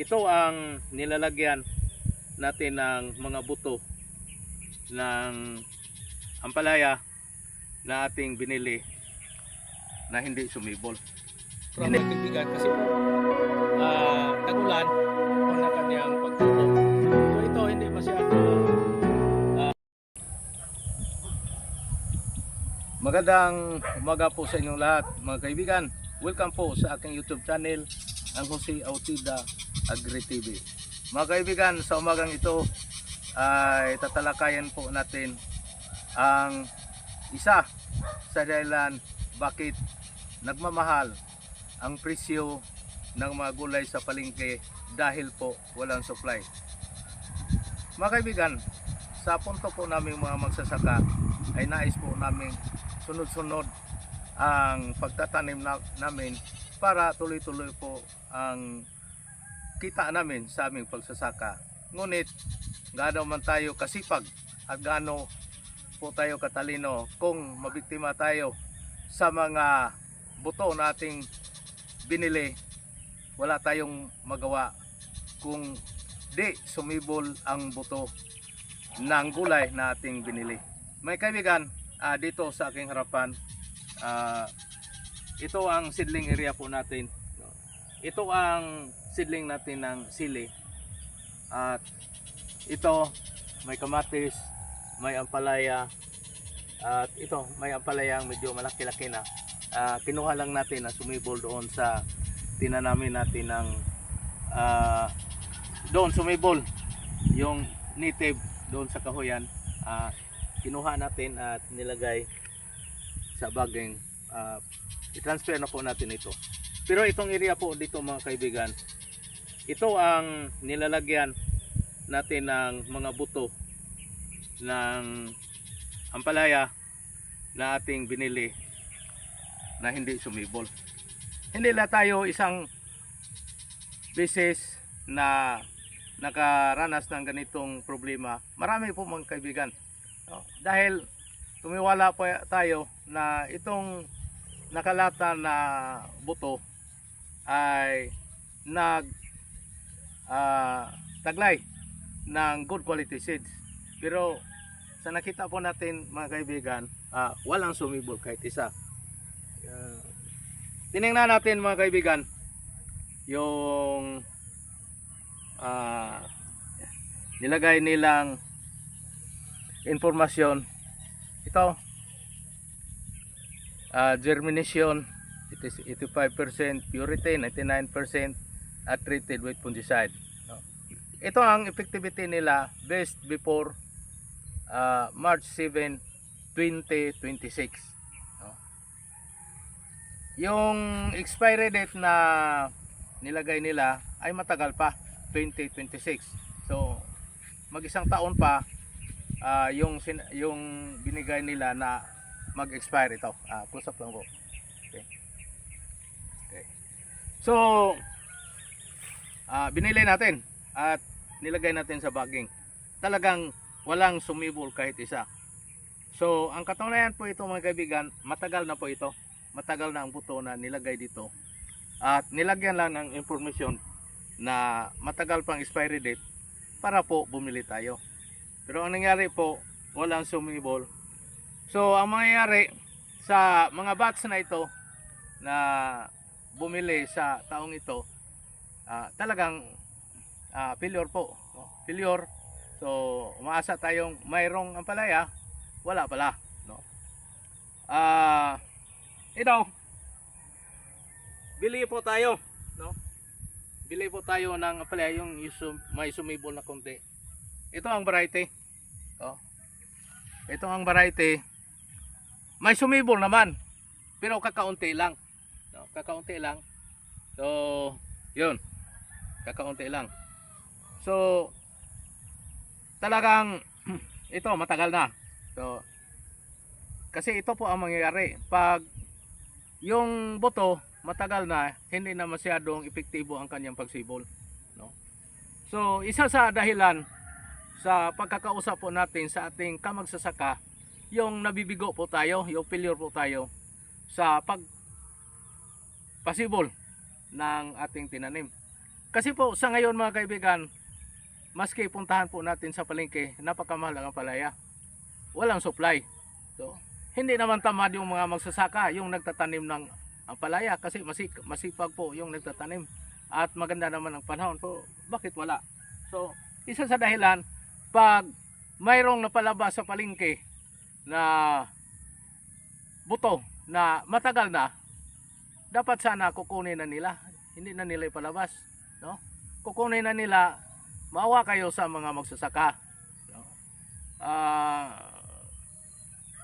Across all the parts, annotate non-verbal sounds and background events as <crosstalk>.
Ito ang nilalagyan natin ng mga buto ng ampalaya na ating binili na hindi sumibol. from mga kaibigan kasi po ah, tagulan po na kanyang pagtubo. So ito hindi masyado Magandang umaga po sa inyong lahat mga kaibigan. Welcome po sa aking YouTube channel, ang Jose Autida Agri TV. Mga kaibigan, sa umagang ito ay tatalakayan po natin ang isa sa dahilan bakit nagmamahal ang presyo ng mga gulay sa palengke dahil po walang supply. Mga kaibigan, sa punto po namin mga magsasaka ay nais po namin sunod-sunod ang pagtatanim na, namin para tuloy-tuloy po ang kita namin sa aming pagsasaka. Ngunit, gaano man tayo kasipag at gaano po tayo katalino kung mabiktima tayo sa mga buto nating binili, wala tayong magawa kung di sumibol ang buto ng gulay na ating binili. May kaibigan, ah, dito sa aking harapan, ah, ito ang seedling area po natin. Ito ang seedling natin ng sili. At ito, may kamatis, may ampalaya, at ito, may ampalayang medyo malaki-laki na. Ah, kinuha lang natin na sumibol doon sa tinanamin natin ng ah, doon sumibol yung native doon sa kahoyan ah, kinuha natin at nilagay sa baging ah, i-transfer na po natin ito pero itong area po dito mga kaibigan ito ang nilalagyan natin ng mga buto ng ampalaya na ating binili na hindi sumibol hindi lang tayo isang beses na nakaranas ng ganitong problema. Marami po mga kaibigan. No? Dahil tumiwala po tayo na itong nakalata na buto ay nag ah, taglay ng good quality seeds. Pero sa nakita po natin mga kaibigan, ah, walang sumibol kahit isa. Ah, tiningnan natin mga kaibigan yung ah, nilagay nilang informasyon ito ah, germination it is 85% purity 99% at treated with fungicide No? ito ang effectivity nila best before ah, March 7 2026 No? yung expiry date na nilagay nila ay matagal pa 2026 so mag isang taon pa ah, yung yung binigay nila na mag-expire ito ah, close up lang ko so ah, binili natin at nilagay natin sa bagging talagang walang sumibol kahit isa so ang katunayan po ito mga kaibigan matagal na po ito matagal na ang buto na nilagay dito at nilagyan lang ng information na matagal pang expiry date para po bumili tayo. Pero ang nangyari po, walang sumibol. So ang mangyayari sa mga batch na ito na bumili sa taong ito, ah, talagang ah, failure po. no? Failure. So umaasa tayong mayroong ampalaya, wala pala. No? Ah, ito, bili po tayo, no? Bili po tayo ng pala yung isum, may sumibol na konti. Ito ang variety. Oh. Ito ang variety. May sumibol naman. Pero kakaunti lang. Kakaunti lang. So, 'yun. Kakaunti lang. So, talagang <clears throat> ito matagal na. So, kasi ito po ang mangyayari. Pag yung boto matagal na hindi na masyadong epektibo ang kanyang pagsibol no so isa sa dahilan sa pagkakausap po natin sa ating kamagsasaka yung nabibigo po tayo yung failure po tayo sa pag pasibol ng ating tinanim Kasi po sa ngayon mga kaibigan, maski puntahan po natin sa palengke, napakamahal ang palaya. Walang supply. So, hindi naman tamad yung mga magsasaka, yung nagtatanim ng ampalaya kasi masik masipag po yung nagtatanim at maganda naman ang panahon po. Bakit wala? So, isa sa dahilan pag mayroong napalabas sa palengke na buto na matagal na, dapat sana kukunin na nila. Hindi na nila ipalabas. No? Kukunin na nila, maawa kayo sa mga magsasaka. No? Ah,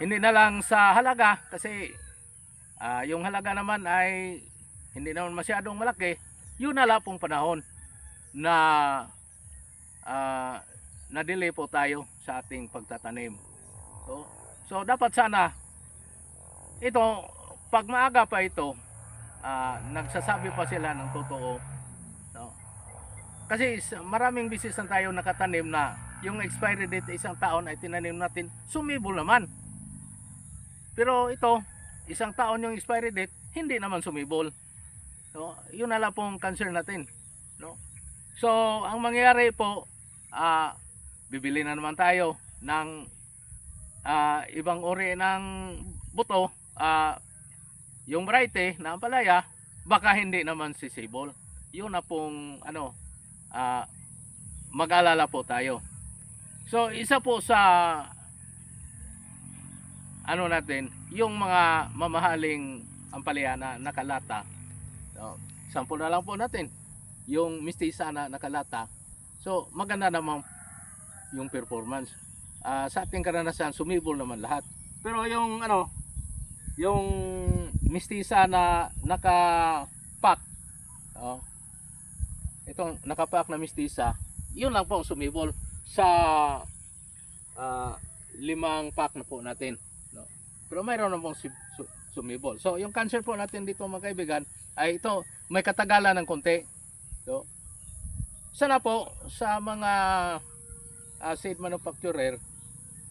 hindi na lang sa halaga kasi ah, yung halaga naman ay hindi naman masyadong malaki. Yun na lang pong panahon na ah, na-delay po tayo sa ating pagtatanim. So, so dapat sana ito pag maaga pa ito ah, nagsasabi pa sila ng totoo no? kasi maraming bisis na tayo nakatanim na yung expiry date isang taon ay tinanim natin sumibol naman pero ito isang taon yung expiry date hindi naman sumibol no? yun na lang pong concern natin no? so ang mangyayari po ah, bibili na naman tayo ng ah, ibang uri ng buto ah, yung variety na ampalaya baka hindi naman sisibol yun na pong ano ah, mag-alala po tayo. So isa po sa ano natin yung mga mamahaling ampalaya na nakalata. So, sample na lang po natin. Yung mistisa na nakalata. So maganda naman yung performance. Ah, sa ating karanasan sumibol naman lahat. Pero yung ano yung mistisa na naka-pack oh, itong nakapack na mistisa yun lang po ang sumibol sa ah, limang pack na po natin. No? pero mayroon na pong sumibol. So yung cancer po natin dito mga kaibigan ay ito may katagalan ng konti. So sana po sa mga ah, seed manufacturer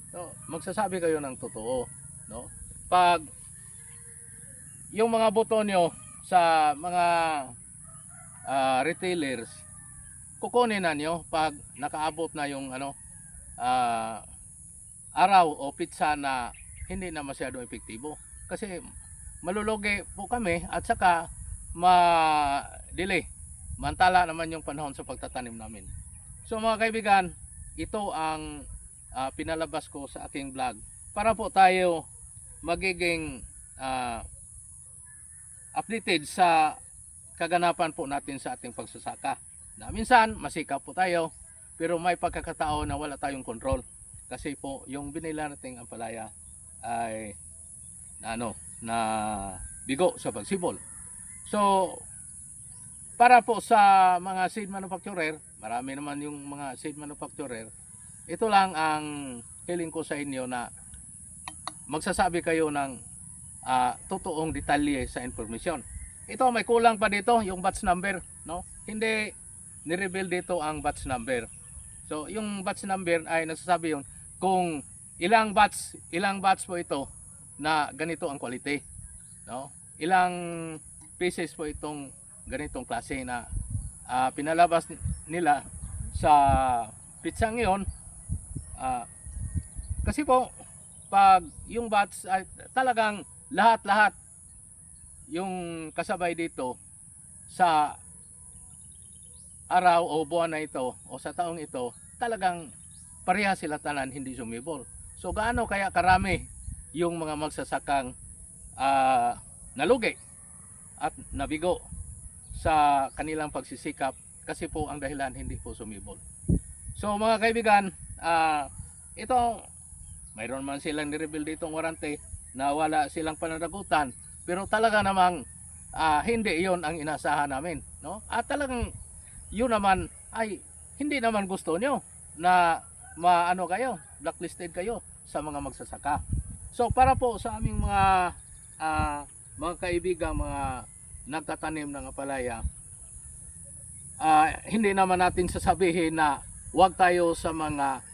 no, magsasabi kayo ng totoo. No. Pag yung mga buto nyo sa mga ah, retailers kukunin na nyo pag nakaabot na yung ano ah, araw o pizza na hindi na masyado epektibo. Kasi malulugi po kami at saka ma-delay. Mantala naman yung panahon sa pagtatanim namin. So mga kaibigan ito ang ah, pinalabas ko sa aking vlog. Para po tayo magiging ah, updated sa kaganapan po natin sa ating pagsasaka. Na minsan masikap po tayo pero may pagkakataon na wala tayong control kasi po yung binila nating ampalaya ay na ano na bigo sa pagsibol. So para po sa mga seed manufacturer, marami naman yung mga seed manufacturer, ito lang ang hiling ko sa inyo na magsasabi kayo ng ah, totoong detalye sa information. Ito may kulang pa dito yung batch number, no? Hindi ni-reveal dito ang batch number. So yung batch number ay nagsasabi yun kung ilang batch, ilang batch po ito na ganito ang quality, no? Ilang pieces po itong ganitong klase na ah, pinalabas ni- nila sa pizza ngayon. ah, kasi po pag yung batch ay talagang lahat-lahat yung kasabay dito sa araw o buwan na ito o sa taong ito talagang pareha sila tanan hindi sumibol. So gaano kaya karami yung mga magsasakang ah, nalugi at nabigo sa kanilang pagsisikap kasi po ang dahilan hindi po sumibol. So mga kaibigan, ah, ito mayroon man silang nireveal ditong warranty na wala silang pananagutan. Pero talaga namang ah, hindi iyon ang inasahan namin no? At talagang yun naman ay hindi naman gusto nyo na maano kayo blacklisted kayo sa mga magsasaka. So para po sa aming mga ah, mga kaibigan mga nagtatanim ng apalaya ah, hindi naman natin sasabihin na wag tayo sa mga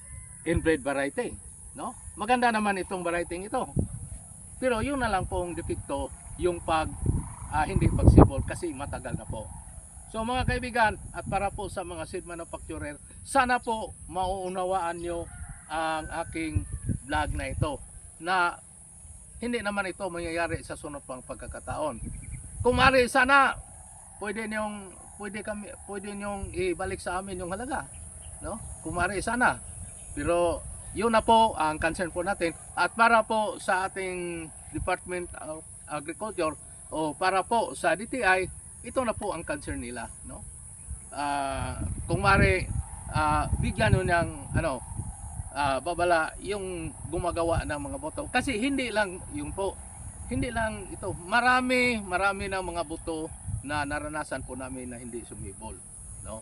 inbred variety no? Maganda naman itong variety ito pero yun na lang pong depekto yung pag ah, hindi pagsibol kasi matagal na po So mga kaibigan, at para po sa mga seed manufacturer, sana po mauunawaan nyo ang aking vlog na ito na hindi naman ito mangyayari sa sunod pang pagkakataon. Kung mari sana pwede niyong pwede kami pwede niyong ibalik sa amin yung halaga, no? Kung mari sana. Pero yun na po ang concern po natin. At para po sa ating Department of Agriculture o para po sa DTI, ito na po ang concern nila, no? Ah, kung mari ah, bigyan nyo ng ano ah, babala yung gumagawa ng mga boto. Kasi hindi lang yung po. Hindi lang ito. Marami marami ng mga boto na naranasan po namin na hindi sumibol no?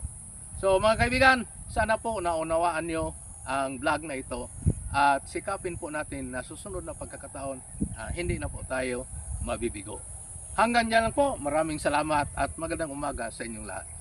So mga kaibigan sana po naunawaan nyo ang vlog na ito. At sikapin po natin na susunod na pagkakataon ah, hindi na po tayo mabibigo. Hanggang dyan lang po. Maraming salamat at magandang umaga sa inyong lahat